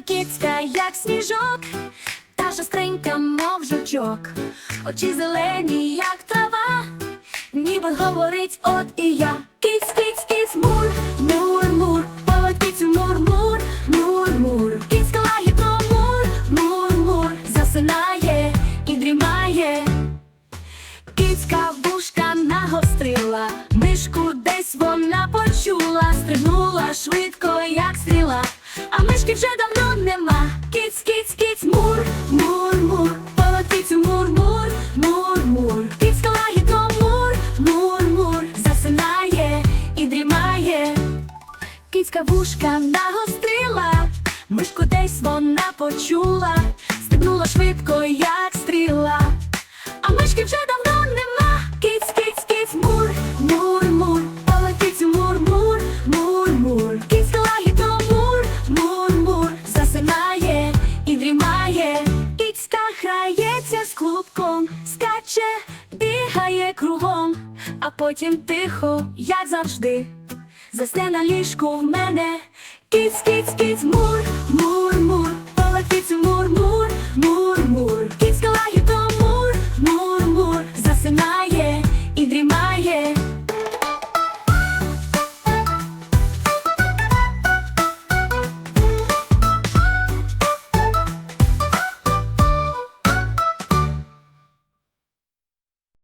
кицька, як сніжок, та шестренька, мов жучок, очі зелені, як трава, ніби говорить от і я. Киць, киць, киць, мур, мур, мур, полеть кицю, мур, мур, мур, мур, кицька лагідно, мур, мур, мур, засинає і дрімає. Кицька вушка нагострила, мишку десь вона почула, стрибнула швидко, як стріла, а мишки вже давно Вушка нагострила, мишку десь вона почула, стрибнула швидко, як стріла. А мишки вже давно нема. Киць, киць, киць, мур, мур, мур, полетицю мур, мур, мур, мур. Киць лагідно мур, мур, мур, засинає і дрімає. Кицька грається з клубком, скаче, бігає кругом, а потім тихо, як завжди. Засне на ліжку в мене. кіць, кіць, мур,